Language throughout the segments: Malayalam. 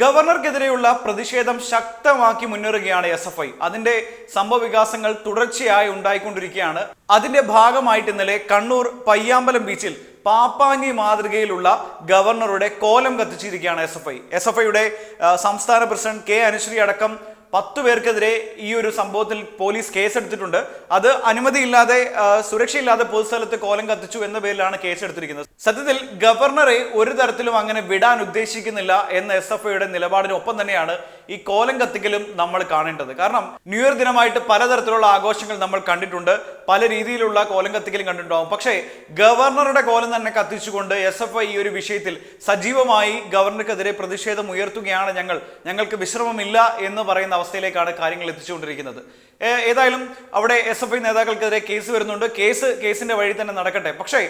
ഗവർണർക്കെതിരെയുള്ള പ്രതിഷേധം ശക്തമാക്കി മുന്നേറുകയാണ് എസ് എഫ് ഐ അതിന്റെ സംഭവവികാസങ്ങൾ തുടർച്ചയായി ഉണ്ടായിക്കൊണ്ടിരിക്കുകയാണ്. അതിന്റെ ഭാഗമായിട്ട് ഇന്നലെ കണ്ണൂർ പയ്യാമ്പലം ബീച്ചിൽ പാപ്പാഞ്ഞി മാതൃകയിലുള്ള ഗവർണറുടെ കോലം കത്തിച്ചിരിക്കുകയാണ് S F I S F ഐയുടെ സംസ്ഥാന പ്രസിഡന്റ് കെ അനുശ്രീ അടക്കം പത്തു പേർക്കെതിരെ ഈ ഒരു സംഭവത്തിൽ പോലീസ് കേസെടുത്തിട്ടുണ്ട്. അത് അനുമതിയില്ലാതെ സുരക്ഷയില്ലാതെ പൊതുസ്ഥലത്ത് കോലം കത്തിച്ചു എന്ന പേരിലാണ് കേസെടുത്തിരിക്കുന്നത്. സത്യത്തിൽ ഗവർണറെ ഒരു തരത്തിലും അങ്ങനെ വിടാൻ ഉദ്ദേശിക്കുന്നില്ല എന്ന എസ് എഫ് ഐയുടെ നിലപാടിനൊപ്പം തന്നെയാണ് ഈ കോലം കത്തിക്കലും നമ്മൾ കാണേണ്ടത്. കാരണം ന്യൂ ഇയർ ദിനമായിട്ട് പലതരത്തിലുള്ള ആഘോഷങ്ങൾ നമ്മൾ കണ്ടിട്ടുണ്ട്. പല രീതിയിലുള്ള കോലം കത്തിക്കലും കണ്ടിട്ടുണ്ടാവും. പക്ഷേ ഗവർണറുടെ കോലം തന്നെ കത്തിച്ചുകൊണ്ട് എസ് എഫ് ഐ ഈ ഒരു വിഷയത്തിൽ സജീവമായി ഗവർണർക്കെതിരെ പ്രതിഷേധം ഉയർത്തുകയാണ് ഞങ്ങൾ. ഞങ്ങൾക്ക് വിശ്രമമില്ല എന്ന് പറയുന്ന അവസ്ഥയിലേക്കാണ് കാര്യങ്ങൾ എത്തിച്ചുകൊണ്ടിരിക്കുന്നത്. ഏതായാലും അവിടെ എസ് എഫ് ഐ നേതാക്കൾക്കെതിരെ കേസ് വരുന്നുണ്ട്. കേസ് കേസിന്റെ വഴി തന്നെ നടക്കട്ടെ. പക്ഷേ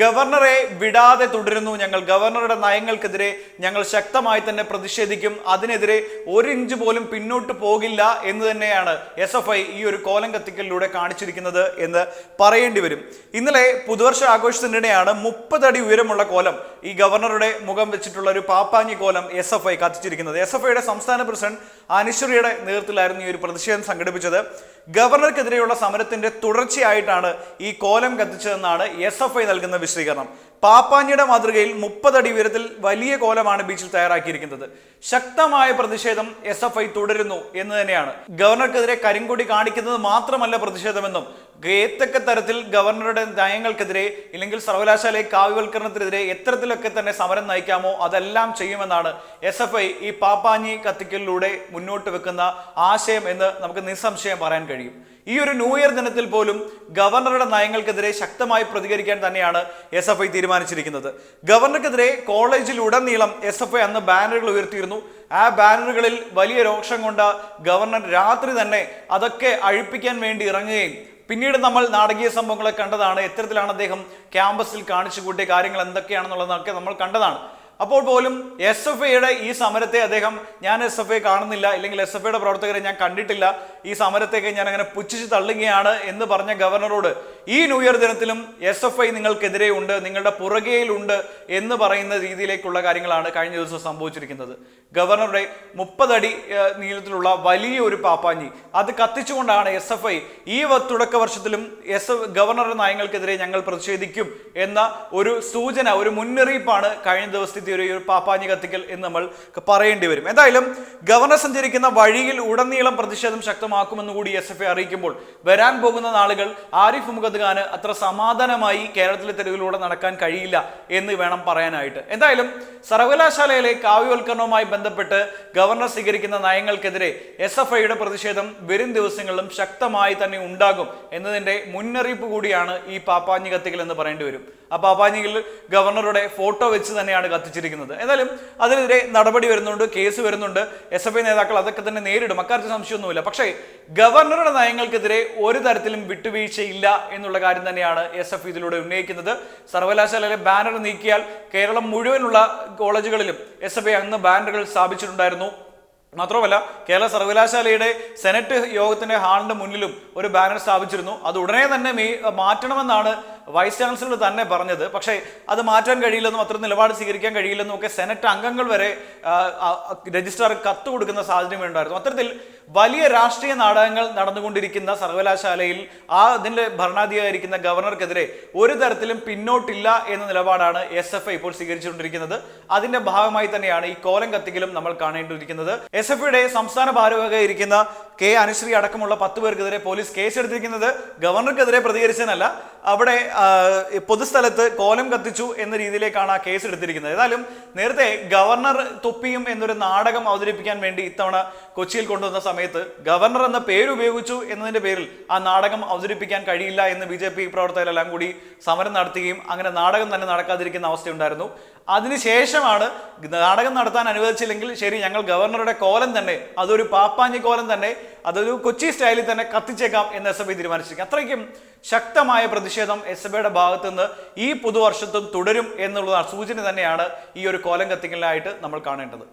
ഗവർണറെ വിടാതെ തുടരുന്നു ഞങ്ങൾ. ഗവർണറുടെ നയങ്ങൾക്കെതിരെ ഞങ്ങൾ ശക്തമായി തന്നെ പ്രതിഷേധിക്കും. അതിനെതിരെ ഒരു ഇഞ്ച് പോലും പിന്നോട്ട് പോകില്ല എന്ന് തന്നെയാണ് എസ് എഫ് ഐ ഈ ഒരു കോലം കത്തിക്കലിലൂടെ കാണിച്ചിരിക്കുന്നത് എന്ന് പറയേണ്ടി വരും. ഇന്നലെ പുതുവർഷ ആഘോഷത്തിനിടെയാണ് മുപ്പതടി ഉയരമുള്ള കോലം ഈ ഗവർണറുടെ മുഖം വെച്ചിട്ടുള്ള ഒരു പാപ്പാങ്ങി കോലം എസ് എഫ് ഐ കത്തിച്ചിരിക്കുന്നത്. എസ് എഫ് ഐയുടെ സംസ്ഥാന പ്രസിഡന്റ് അനുശ്രീയുടെ നേതൃത്വത്തിലായിരുന്നു ഈ ഒരു പ്രതിഷേധം സംഘടിപ്പിച്ചത്. ഗവർണർക്കെതിരെയുള്ള സമരത്തിന്റെ തുടർച്ചയായിട്ടാണ് ഈ കോലം കത്തിച്ചതെന്നാണ് എസ് എഫ് ഐ നൽകുന്ന വിശദീകരണം. പാപ്പാഞ്ഞിയുടെ മാതൃകയിൽ മുപ്പതടി ഉയരത്തിൽ വലിയ കോലമാണ് ബീച്ചിൽ തയ്യാറാക്കിയിരിക്കുന്നത്. ശക്തമായ പ്രതിഷേധം എസ് എഫ് ഐ തുടരുന്നു എന്ന് തന്നെയാണ്. ഗവർണർക്കെതിരെ കരിങ്കൊടി കാണിക്കുന്നത് മാത്രമല്ല പ്രതിഷേധമെന്നും ഏതൊക്കെ തരത്തിൽ ഗവർണറുടെ നയങ്ങൾക്കെതിരെ ഇല്ലെങ്കിൽ സർവകലാശാലയെ കാവ്യവൽക്കരണത്തിനെതിരെ എത്തരത്തിലൊക്കെ തന്നെ സമരം നയിക്കാമോ അതെല്ലാം ചെയ്യുമെന്നാണ് എസ് എഫ് ഐ ഈ പാപ്പാഞ്ഞി കത്തിക്കലിലൂടെ മുന്നോട്ട് വെക്കുന്ന ആശയം എന്ന് നമുക്ക് നിസ്സംശയം പറയാൻ കഴിയും. ഈ ഒരു ന്യൂ ഇയർ ദിനത്തിൽ പോലും ഗവർണറുടെ നയങ്ങൾക്കെതിരെ ശക്തമായി പ്രതികരിക്കാൻ തന്നെയാണ് എസ് എഫ് ഐ തീരുമാനിച്ചിരിക്കുന്നത്. ഗവർണർക്കെതിരെ കോളേജിലുടനീളം എസ് എഫ് ഐ അന്ന് ബാനറുകൾ ഉയർത്തിയിരുന്നു. ആ ബാനറുകളിൽ വലിയ രോക്ഷം കൊണ്ട ഗവർണർ രാത്രി തന്നെ അതൊക്കെ അഴിപ്പിക്കാൻ വേണ്ടി ഇറങ്ങുകയും പിന്നീട് നമ്മൾ നാടകീയ സംഭവങ്ങളെ കണ്ടതാണ് എത്തരത്തിലാണ് അദ്ദേഹം ക്യാമ്പസിൽ കാണിച്ചു കൂട്ടിയ കാര്യങ്ങൾ എന്തൊക്കെയാണെന്നുള്ളതൊക്കെ നമ്മൾ കണ്ടതാണ്. അപ്പോൾ പോലും എസ് എഫ് ഐയുടെ ഈ സമരത്തെ അദ്ദേഹം ഞാൻ എസ് എഫ് ഐ കാണുന്നില്ല അല്ലെങ്കിൽ എസ് എഫ് ഐയുടെ പ്രവർത്തകരെ ഞാൻ കണ്ടിട്ടില്ല ഈ സമരത്തേക്ക് ഞാൻ അങ്ങനെ പുച്ഛിച്ച് തള്ളുകയാണ് എന്ന് പറഞ്ഞ ഗവർണറോട് ഈ ന്യൂ ഇയർ ദിനത്തിലും എസ് എഫ് ഐ നിങ്ങൾക്കെതിരെ ഉണ്ട് നിങ്ങളുടെ പുറകെയിലുണ്ട് എന്ന് പറയുന്ന രീതിയിലേക്കുള്ള കാര്യങ്ങളാണ് കഴിഞ്ഞ ദിവസം സംഭവിച്ചിരിക്കുന്നത്. ഗവർണറുടെ മുപ്പതടി നീളത്തിലുള്ള വലിയ ഒരു പാപ്പാഞ്ഞി അത് കത്തിച്ചുകൊണ്ടാണ് എസ് എഫ് ഐ ഈ തുടക്ക വർഷത്തിലും എസ് ഗവർണറുടെ നയങ്ങൾക്കെതിരെ ഞങ്ങൾ പ്രതിഷേധിക്കും എന്ന ഒരു സൂചന ഒരു മുന്നറിയിപ്പാണ് കഴിഞ്ഞ ദിവസത്തെ ഈ ഒരു പാപ്പാഞ്ഞി കത്തിക്കൽ എന്ന് നമ്മൾ പറയേണ്ടി വരും. എന്തായാലും ഗവർണർ സഞ്ചരിക്കുന്ന വഴിയിൽ ഉടനീളം പ്രതിഷേധം ശക്തമാക്കുമെന്ന് കൂടി എസ് എഫ് ഐ അറിയിക്കുമ്പോൾ വരാൻ പോകുന്ന നാളുകൾ ആരിഫ് മുഹമ്മദ് ഖാന് അത്ര സമാധാനമായി കേരളത്തിലെ തെരുവിലൂടെ നടക്കാൻ കഴിയില്ല എന്ന് വേണം പറയാനായിട്ട്. എന്തായാലും സർവകലാശാലയിലെ കാവ്യവൽക്കരണവുമായി ബന്ധപ്പെട്ട് ഗവർണർ സ്വീകരിക്കുന്ന നയങ്ങൾക്കെതിരെ എസ് എഫ് ഐയുടെ പ്രതിഷേധം വരും ദിവസങ്ങളിലും ശക്തമായി തന്നെ ഉണ്ടാകും എന്നതിന്റെ മുന്നറിയിപ്പ് കൂടിയാണ് ഈ പാപ്പാഞ്ഞി കത്തിക്കൽ എന്ന് പറയേണ്ടി വരും. ആ പാപ്പാഞ്ഞിയിൽ ഗവർണറുടെ ഫോട്ടോ വെച്ച് തന്നെയാണ് കത്തിച്ചിരിക്കുന്നത് എന്തായാലും അതിനെതിരെ നടപടി വരുന്നുണ്ട് കേസ് വരുന്നുണ്ട്. എസ് എഫ് ഐ നേതാക്കൾ അതൊക്കെ തന്നെ നേരിടും. അക്കാര്യത്തിൽ സംശയമൊന്നുമില്ല. പക്ഷേ ഗവർണറുടെ നയങ്ങൾക്കെതിരെ ഒരു തരത്തിലും വിട്ടുവീഴ്ചയില്ല എന്നുള്ള കാര്യം തന്നെയാണ് എസ് എഫ് ഇതിലൂടെ ഉന്നയിക്കുന്നത്. സർവകലാശാലയിലെ ബാനർ നീക്കിയാൽ കേരളം മുഴുവനുള്ള കോളേജുകളിലും എസ് എഫ് ഐ അന്ന് ബാനറുകൾ സ്ഥാപിച്ചിട്ടുണ്ടായിരുന്നു. മാത്രമല്ല കേരള സർവകലാശാലയുടെ സെനറ്റ് യോഗത്തിന്റെ ഹാളിന്റെ മുന്നിലും ഒരു ബാനർ സ്ഥാപിച്ചിരുന്നു. അത് ഉടനെ തന്നെ മാറ്റണമെന്നാണ് വൈസ് ചാൻസലർ തന്നെ പറഞ്ഞത്. പക്ഷേ അത് മാറ്റാൻ കഴിയില്ലെന്നും അത്ര നിലപാട് സ്വീകരിക്കാൻ കഴിയില്ലെന്നും ഒക്കെ സെനറ്റ് അംഗങ്ങൾ വരെ രജിസ്ട്രാർ കത്ത് കൊടുക്കുന്ന സാഹചര്യം ഉണ്ടായിരുന്നു. അത്തരത്തിൽ വലിയ രാഷ്ട്രീയ നാടകങ്ങൾ നടന്നുകൊണ്ടിരിക്കുന്ന സർവകലാശാലയിൽ ആ അതിന്റെ ഭരണാധികാരിക്കുന്ന ഗവർണർക്കെതിരെ ഒരു തരത്തിലും പിന്നോട്ടില്ല എന്ന നിലപാടാണ് എസ് എഫ് ഐ ഇപ്പോൾ സ്വീകരിച്ചുകൊണ്ടിരിക്കുന്നത്. അതിന്റെ ഭാഗമായി തന്നെയാണ് ഈ കോലം കത്തിക്കലും നമ്മൾ കാണേണ്ടിയിരിക്കുന്നത്. എസ് എഫ് ഐയുടെ സംസ്ഥാന ഭാരവാഹിയായിരിക്കുന്ന കെ അനുശ്രീ അടക്കമുള്ള പത്ത് പേർക്കെതിരെ പോലീസ് കേസെടുത്തിരിക്കുന്നത് ഗവർണർക്കെതിരെ പ്രതികരിച്ചതിനല്ല അവിടെ പൊതുസ്ഥലത്ത് കോലം കത്തിച്ചു എന്ന രീതിയിലേക്കാണ് ആ കേസ് എടുത്തിരിക്കുന്നത്. ഏതായാലും നേരത്തെ ഗവർണർ തൊപ്പിയും എന്നൊരു നാടകം അവതരിപ്പിക്കാൻ വേണ്ടി ഇത്തവണ കൊച്ചിയിൽ കൊണ്ടുവന്ന സമയത്ത് ഗവർണർ എന്ന പേര് ഉപയോഗിച്ചു എന്നതിന്റെ പേരിൽ ആ നാടകം അവതരിപ്പിക്കാൻ കഴിയില്ല എന്ന് ബി ജെ പി പ്രവർത്തകരെല്ലാം കൂടി സമരം നടത്തുകയും അങ്ങനെ നാടകം തന്നെ നടക്കാതിരിക്കുന്ന അവസ്ഥയുണ്ടായിരുന്നു. അതിനുശേഷമാണ് നാടകം നടത്താൻ അനുവദിച്ചില്ലെങ്കിൽ ശരി ഞങ്ങൾ ഗവർണറുടെ കോലം തന്നെ അതൊരു പാപ്പാഞ്ഞി കോലം തന്നെ അതൊരു കൊച്ചി സ്റ്റൈലിൽ തന്നെ കത്തിച്ചേക്കാം എന്ന് എസ് എഫ് ഐ തീരുമാനിച്ചിരിക്കും അത്രയ്ക്കും ശക്തമായ പ്രതിഷേധം എസ് ഐയുടെ ഭാഗത്തു നിന്ന് ഈ പുതുവർഷത്തും തുടരും എന്നുള്ള സൂചന തന്നെയാണ് ഈ ഒരു കോലം കത്തിക്കലിനായിട്ട് നമ്മൾ കാണേണ്ടത്.